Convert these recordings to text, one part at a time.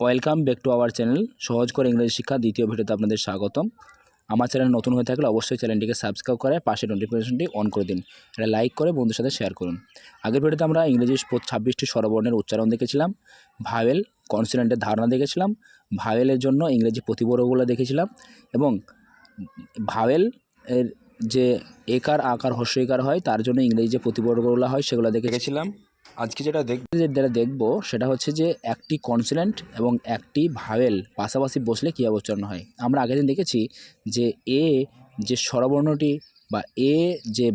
Welcome back to our channel. সহজ করে ইংরেজি শিক্ষা দ্বিতীয় ভিডিওতে আপনাদের স্বাগতম। আমার চ্যানেল নতুন হয়ে থাকলে অবশ্যই চ্যানেলটিকে সাবস্ক্রাইব করে পাশে নোটিফিকেশনটি অন করে দিন। এটা লাইক করে বন্ধুর সাথে শেয়ার করুন। আগের ভিডিওতে আমরা ইংরেজি ছাব্বিশটি স্বরবর্ণের উচ্চারণ দেখেছিলাম, ভাওয়েল কনসোনেন্টের ধারণা দেখেছিলাম, ভাওয়েলের জন্য ইংরেজি প্রতিবর্গগুলো দেখেছিলাম এবং ভাওয়েল এর যে একার, আকার হস্যইকার হয়, তার জন্য ইংরেজি যে প্রতিবর্গগুলো হয়, সেগুলো দেখেছিলাম। আজকে যেটা দেখ যেটা দেখব, সেটা হচ্ছে যে একটি কনসোনেন্ট এবং একটি ভাওয়েল পাশাপাশি বসলে কী উচ্চারণ হয়। আমরা আগের দিন দেখেছি যে এ যে স্বরবর্ণটি বা এ যে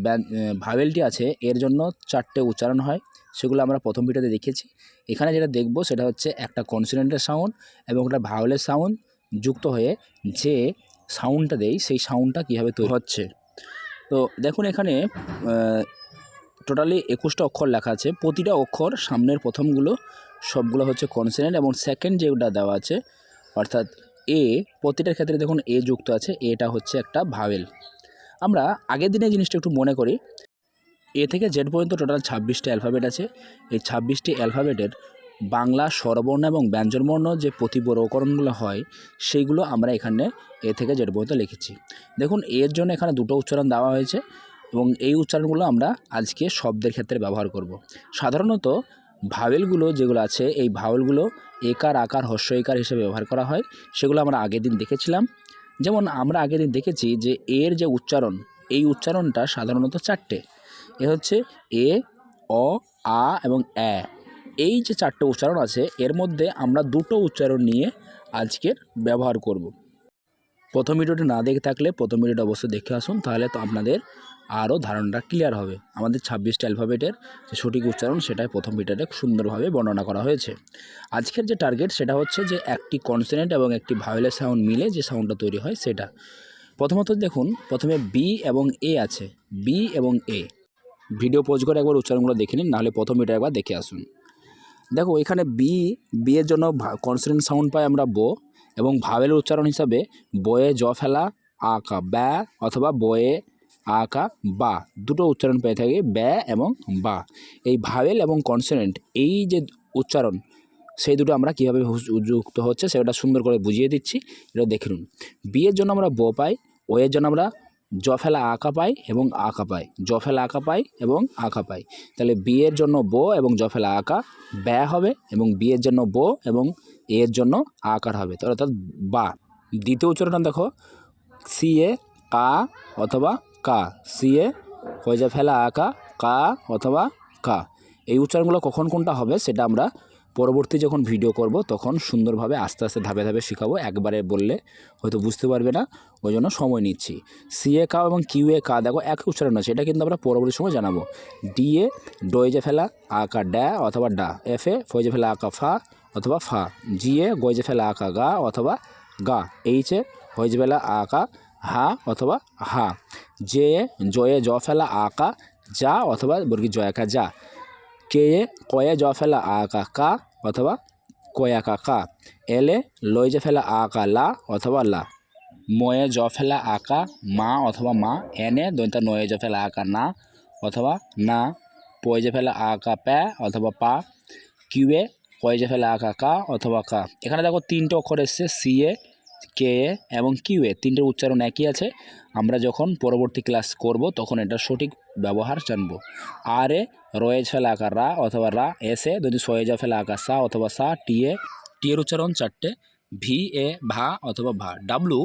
ভাওয়েলটি আছে, এর জন্য চারটে উচ্চারণ হয়, সেগুলো আমরা প্রথম ভিডিওতে দেখেছি। এখানে যেটা দেখব, সেটা হচ্ছে একটা কনসোনেন্টের সাউন্ড এবং একটা ভাওয়েলের সাউন্ড যুক্ত হয়ে যে সাউন্ডটা দেয় সেই সাউন্ডটা কীভাবে তৈরি হচ্ছে। তো দেখুন এখানে টোটালি একুশটা অক্ষর লেখা আছে। প্রতিটা অক্ষর সামনের প্রথমগুলো সবগুলো হচ্ছে কনসোনেন্ট এবং সেকেন্ড যেটা দেওয়া আছে, অর্থাৎ এ প্রতিটার ক্ষেত্রে দেখুন এ যুক্ত আছে, এটা হচ্ছে একটা ভাওয়েল আমরা আগের দিনে জিনিসটা একটু মনে করি এ থেকে জেড পর্যন্ত টোটাল ছাব্বিশটা অ্যালফাবেট আছে। এই ছাব্বিশটি অ্যালফাবেটের বাংলা, স্বরবর্ণ এবং ব্যঞ্জনবর্ণ যে প্রতিবরকরণগুলো হয়, সেইগুলো আমরা এখানে এ থেকে জেড পর্যন্ত লিখেছি। দেখুন এর জন্য এখানে দুটো উচ্চারণ দেওয়া হয়েছে। এবং এই উচ্চারণগুলো আমরা আজকে শব্দের ক্ষেত্রে ব্যবহার করব। সাধারণত ভাওয়েলগুলো যেগুলো আছে, এই ভাওয়েলগুলো একার আকার হস্যইকার হিসেবে ব্যবহার করা হয়। সেগুলো আমরা আগের দিন দেখেছিলাম। যেমন আমরা আগের দিন দেখেছি যে এর যে উচ্চারণ, এই উচ্চারণটা সাধারণত চারটে। এ হচ্ছে এ, অ, আ এবং অ্যা। এই যে চারটে উচ্চারণ আছে, এর মধ্যে আমরা দুটো উচ্চারণ নিয়ে আজকের ব্যবহার করব। প্রথম ভিডিওটি না দেখে থাকলে প্রথম ভিডিওটা অবশ্যই দেখে আসুন। তাহলে তো আপনাদের আরও ধারণাটা ক্লিয়ার হবে। আমাদের ছাব্বিশটা অ্যালফাবেটের যে সঠিক উচ্চারণ, সেটাই প্রথম ভিডিওতে সুন্দরভাবে বর্ণনা করা হয়েছে। আজকের যে টার্গেট সেটা হচ্ছে যে একটি কনসোনেন্ট এবং একটি ভায়োলের সাউন্ড মিলে যে সাউন্ডটা তৈরি হয়, সেটা। প্রথমত দেখুন, প্রথমে বি এবং এ আছে। বি এবং এ ভিডিও পোজ করে একবার উচ্চারণগুলো দেখে নিন, নাহলে প্রথম ভিডিও একবার দেখে আসুন। দেখো, এখানে বি বি এর জন্য কনসোনেন্ট সাউন্ড পাই আমরা বো এবং ভাওয়েলের উচ্চারণ হিসাবে বয়ে জ ফেলা আকা ব্যা অথবা বয়ে আকা বা দুটো উচ্চারণ পেয়ে থাকি, ব্যা এবং বা। এই ভাওয়েল এবং কনসোনেন্ট, এই যে উচ্চারণ, সেই দুটো আমরা কীভাবে যুক্ত হচ্ছে সেটা সুন্দর করে বুঝিয়ে দিচ্ছি, এটা দেখে নিন। বিয়ের জন্য আমরা ব পাই ও এর জন্য আমরা জ ফেলা আঁকা পাই এবং আঁকা পাই, জ ফেলা আঁকা পাই এবং আঁকা পাই। তাহলে বিয়ের জন্য ব এবং জ ফেলা আঁকা ব্যয় হবে এবং বিয়ের জন্য ব এবং এর জন্য আকার হবে। অর্থাৎ বা। দ্বিতীয় উচ্চারণটা দেখো, সি এ কা অথবা কা সি এ হয়ে যা ফেলা, আঁকা, কা অথবা কা। এই উচ্চারণগুলো কখন কোনটা হবে সেটা আমরা পরবর্তী যখন ভিডিও করব, তখন সুন্দরভাবে আস্তে আস্তে ধাপে ধাপে শেখাবো। একবারে বললে হয়তো বুঝতে পারবে না, ওই জন্য সময় নিচ্ছি। সি এ কা এবং কিউ এ কা, দেখো এক উচ্চারণ আছে, এটা কিন্তু আমরা পরবর্তী সময় জানাব। ডি এ ডয়ে ফেলা, আকা, ড্যা অথবা ডা। এফ এ, ফয়ে ফেলা, আকা, ফা অথবা ফা। জি এ গয়ে ফেলা, আকা, গা অথবা গা। এইচ এ, হয়ে ফেলা, আকা হা অথবা হা। জে জয়ে জ ফেলা আকা, যা অথবা বর্গী জয়াকা যা। কে এ কয়ে জ ফেলা আকা কা অথবা কয়াকা কা। এলে লই যে ফেলা আকা লা অথবা লা। ময়ে জ ফেলা আকা মা অথবা মা। এনে দৈন্তা নয়ে জ ফেলা আকা না অথবা না। পয়ে যে ফেলা আকা প্যা অথবা পা। কিউয়ে কয়ে যে ফেলা আকা কা অথবা কা। এখানে দেখো তিনটে অক্ষর এসছে, সি এ কে এ এবং কিউ এ, তিনটের উচ্চারণ একই আছে। আমরা যখন পরবর্তী ক্লাস করব, তখন এটার সঠিক ব্যবহার জানব। আর এ, রয়ে ফেলা আকার রা অথবা রা, এস এ, যদি সয়ে যা ফেলা আকার সা অথবা সা, টি এ, টি এর উচ্চারণ চারটে, ভি এ, ভা অথবা ভা। ডাব্লু,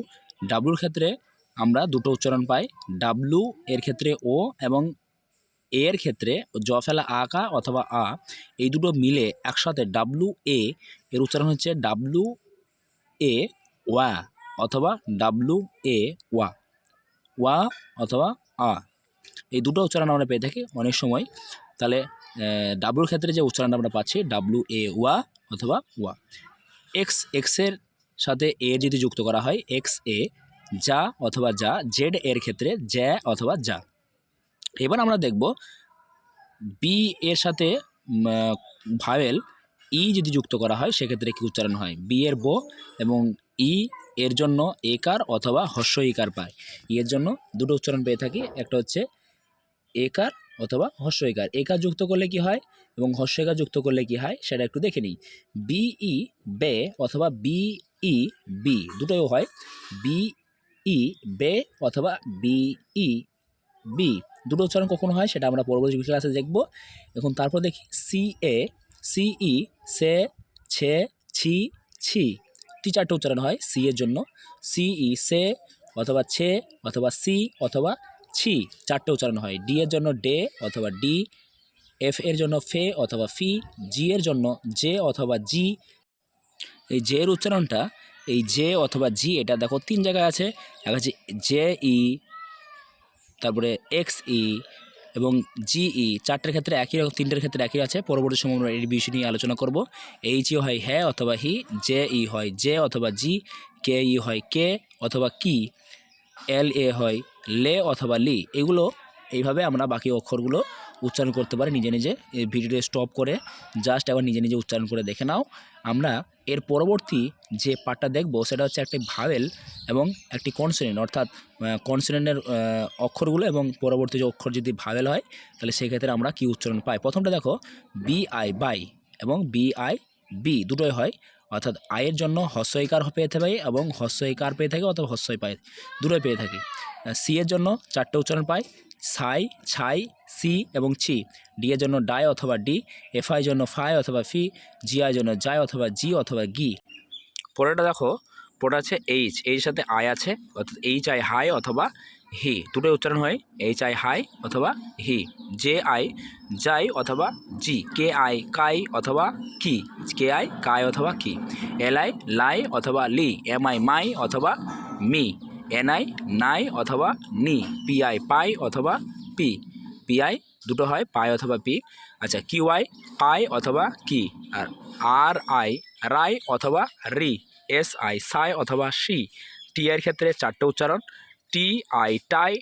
ডাব্লুর ক্ষেত্রে আমরা দুটো উচ্চারণ পাই। ডাব্লু এর ক্ষেত্রে ও এবং এর ক্ষেত্রে জ ফেলা আকা অথবা আ, এই দুটো মিলে একসাথে ডাব্লু এ, এর উচ্চারণ হচ্ছে ডাব্লু এ ওয়া অথবা ডাব্লু এ ওয়া। ওয়া অথবা আ। এই দুটো উচ্চারণ আমরা পেয়ে থাকি অনেক সময়। তাহলে ডাব্লুর ক্ষেত্রে যে উচ্চারণটা আমরা পাচ্ছি ডাব্লু এ ওয়া অথবা ওয়া। এক্স এক্সের সাথে এ যদি যুক্ত করা হয় এক্স এ যা অথবা যা জেড এর ক্ষেত্রে জ্যা অথবা যা। এবার আমরা দেখব বি এর সাথে ভাওয়েল ই যদি যুক্ত করা হয়, সেক্ষেত্রে কী উচ্চারণ হয়? বি এর বো এবং ই এর জন্য একার অথবা হস্য ইকার পায়। ই এর জন্য দুটো উচ্চারণ পেয়ে থাকি। একটা হচ্ছে একার অথবা হস্যইকার একার যুক্ত করলে কি হয়? এবং হস্যইকার যুক্ত করলে কি হয়? সেটা একটু দেখে নিই। বিই বে অথবা বিই বি দুটোই হয়। বিই বে অথবা বিই বি দুটো উচ্চারণ কখনো হয়? সেটা আমরা পরবর্তী ক্লাসে দেখব। এখন তারপর দেখি সি এ সিই সে, ছে, ছি ছি। টি চারটে উচ্চারণ হয়, সি এর জন্য। সি, ই, সে, অথবা ছে, অথবা সি, অথবা ছি, চারটে উচ্চারণ হয়। ডি এর জন্য ডে, অথবা ডি। এফ এর জন্য ফে, অথবা ফি। জি এর জন্য জে, অথবা জি। এই জে এর উচ্চারণটা, এই জে অথবা জি, এটা দেখো তিন জায়গায় আছে। এক আছে জে, ই, তারপরে এক্স, ই এবং জিই চারটের ক্ষেত্রে একই রকম, তিনটের ক্ষেত্রে একই আছে। পরবর্তী সময় আমরা এই বিষয় নিয়ে আলোচনা করব। এইচ ই হয় হ্যাঁ অথবা হি জে ই হয় জে অথবা জি কে ই হয় কে অথবা কি এল এ হয় লে অথবা লি এগুলো এইভাবে আমরা বাকি অক্ষরগুলো উচ্চারণ করতে পারি, নিজে নিজে ভিডিওটি স্টপ করে জাস্ট একবার নিজে নিজে উচ্চারণ করে দেখে নাও। আমরা এর পরবর্তী যে পার্টটা দেখব, সেটা হচ্ছে একটি ভাওয়েল এবং একটি কনসোনেন্ট অর্থাৎ কনসোনেন্টের অক্ষরগুলো এবং পরবর্তী যে অক্ষর যদি ভাওয়েল হয়, তাহলে সেক্ষেত্রে আমরা কি উচ্চারণ পাই? প্রথমটা দেখো বি আই বাই এবং বি আই বি দুটোই হয়, অর্থাৎ আয়ের জন্য হস্যইকার পেয়ে থাকে এবং হস্যইকার পেয়ে থাকে অথবা হস্যই পায় দুটোই পেয়ে থাকি। সি এর জন্য চারটে উচ্চারণ পাই ছাই ছাই, সি এবং ছি ডি এর জন্য ডাই অথবা ডি, এফ আই জন্য ফাই অথবা ফি, জি আই জন্য জাই অথবা জি অথবা গি। পরেরটা দেখো পরে আছে এইচ। এইচ সাথে আই আছে, অর্থাৎ এইচ আই হাই অথবা হি। দুটোই উচ্চারণ হয়, এইচ আই হাই অথবা হি। জে আই, যাই অথবা জি। কে আই, কাই অথবা কি? কে আই, কাই অথবা কি? এল আই, লাই অথবা লি। এম আই, মাই অথবা মি। এন আই নাই অথবা নি পি আই পাই অথবা পি। পি আই দুটো হয়, পাই অথবা পি। আচ্ছা কিউ আই পাই অথবা কি? আর আর আই রাই অথবা রি এস আই সাই অথবা সি। টি আইয়ের ক্ষেত্রে চারটে উচ্চারণ। T I ti,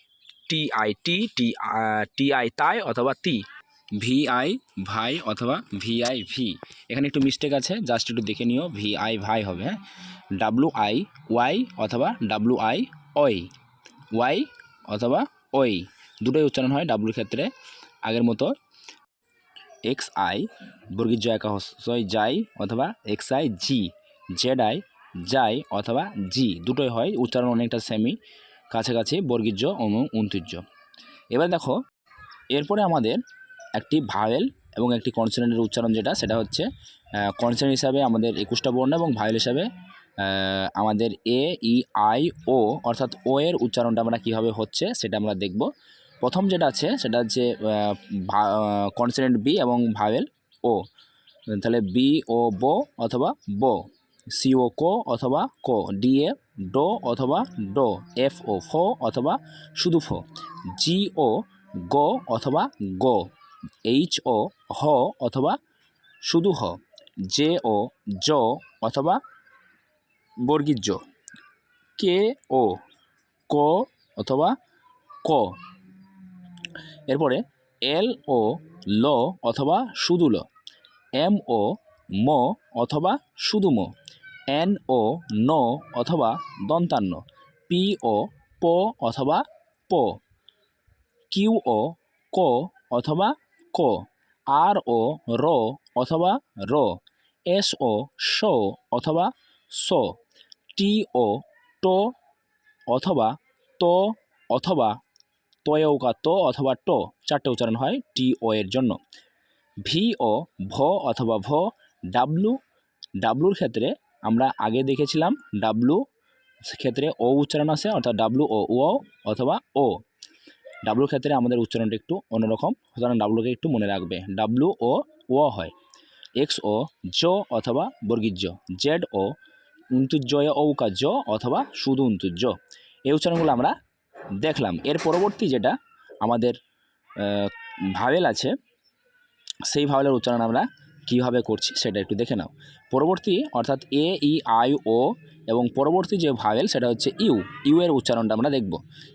T I ti T T I ti অথবা তি। ভি আই ভাই অথবা ভি আই ভি এখানে একটু মিস্টেক আছে জাস্ট একটু দেখে নিও ভি আই ভাই হবে হ্যাঁ? ডাব্লু আই ওয়াই অথবা ডাব্লু আই ওই। ওয়াই অথবা ওই। দুটোই উচ্চারণ হয় ডাব্লুর ক্ষেত্রে। আগের মতো এক্স আই বর্গীর জয় একা হস্যই যাই অথবা এক্স আই জি জেড আই যাই অথবা জি দুটোই হয়, উচ্চারণ অনেকটা সেমি কাছাকাছি বর্গীর্য এবং উন্তির্য এবার দেখো, এরপরে আমাদের একটি ভাওয়েল এবং একটি কনসোনেন্টের উচ্চারণ যেটা, সেটা হচ্ছে কনসোনেন্ট হিসাবে আমাদের একুশটা বর্ণ এবং ভাওয়েল হিসাবে আমাদের এ, ই, আই, ও, অর্থাৎ ও এর উচ্চারণটা আমরা কীভাবে হচ্ছে সেটা আমরা দেখব। প্রথম যেটা আছে, সেটা হচ্ছে কনসোনেন্ট বি এবং ভাওয়েল ও তাহলে বি ও বো অথবা বো সি ও কো অথবা কো ডি এ ডো অথবা ডো এফ ও ফো অথবা শুধু ফো জি ও গো অথবা গো। এইচ ও হ অথবা শুধু হ জে ও জ অথবা বর্গীর কে ও ক অথবা ক এরপরে এল ও ল অথবা শুধু ল এম ও ম অথবা শুধু ম এন ও ন অথবা দন্তান্ন। পি ও প অথবা প কিউ ও ক অথবা ক, আর ও, র অথবা র, এস ও, স অথবা স, টি ও, ট অথবা ত অথবা তয়ৌকা ত অথবা ট, চারটে উচ্চারণ হয় টি ও এর জন্য। ভি ও, ভ অথবা ভ, ডাব্লু, ডাব্লুর ক্ষেত্রে আমরা আগে দেখেছিলাম, ডাব্লু ক্ষেত্রে ও উচ্চারণ আছে, অর্থাৎ ডাব্লু ও ও, অথবা ও। ডাব্লুর ক্ষেত্রে আমাদের উচ্চারণটা একটু অন্যরকম, সুতরাং ডাব্লুকে একটু মনে রাখবে। ডাব্লু ও ও হয়। এক্স ও জ অথবা বর্গীর জ। জেড ও উন্তুজ্জয় ঔকা জ অথবা শুধু উন্তুজ্জ এই উচ্চারণগুলো আমরা দেখলাম। এর পরবর্তী যেটা আমাদের ভাওয়েল আছে, সেই ভাবেলের উচ্চারণ আমরা কীভাবে করছি সেটা একটু দেখে নাও। পরবর্তী অর্থাৎ এ ই আই ও এবং পরবর্তী যে ভাওয়েল সেটা হচ্ছে ইউ ইউ এর উচ্চারণটা আমরা দেখব।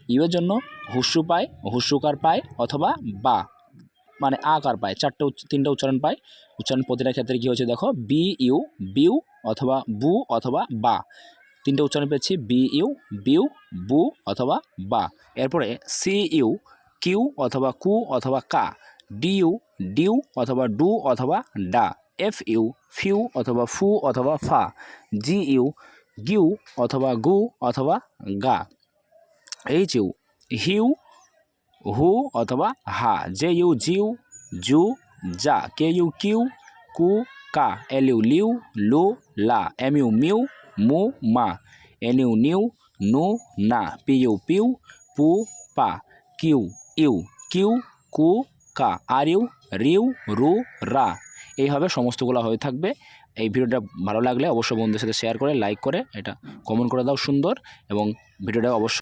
ইউ এর জন্য হুস্যু পায় হুস্যুকার পায় অথবা বা মানে আকার পায়। চারটে তিনটে উচ্চারণ পায়। উচ্চারণ প্রতিটা ক্ষেত্রে কী হচ্ছে দেখো? বি ইউ বিউ অথবা বু অথবা বা। তিনটে উচ্চারণ পেয়েছি বি ইউ বিউ, বু অথবা বা। এরপরে সি ইউ কিউ অথবা কু অথবা কা। ডিউ ডিউ অথবা ডু অথবা ডা, এফ ইউ, ফিউ অথবা ফু অথবা ফা, জি ইউ, গিউ অথবা গু অথবা গা, এইচ ইউ, হিউ, হু অথবা হা, জে ইউ জিউ জু যা কে ইউ, কিউ, কু, কা, এল ইউ, লিউ, লু, লা, এম ইউ, মিউ, মু, মা, এন ইউ, নিউ, নু, না, পি ইউ, পিউ, পু, পা, কিউ, ইউ, কিউ, কু, কা, আর ইউ রিউ, রু, রা এইভাবে সমস্তগুলো হয়ে থাকবে। এই ভিডিওটা ভালো লাগলে অবশ্যই বন্ধুদের সাথে শেয়ার করে লাইক করে, এটা কমেন্ট করে দাও সুন্দর এবং ভিডিওটা অবশ্যই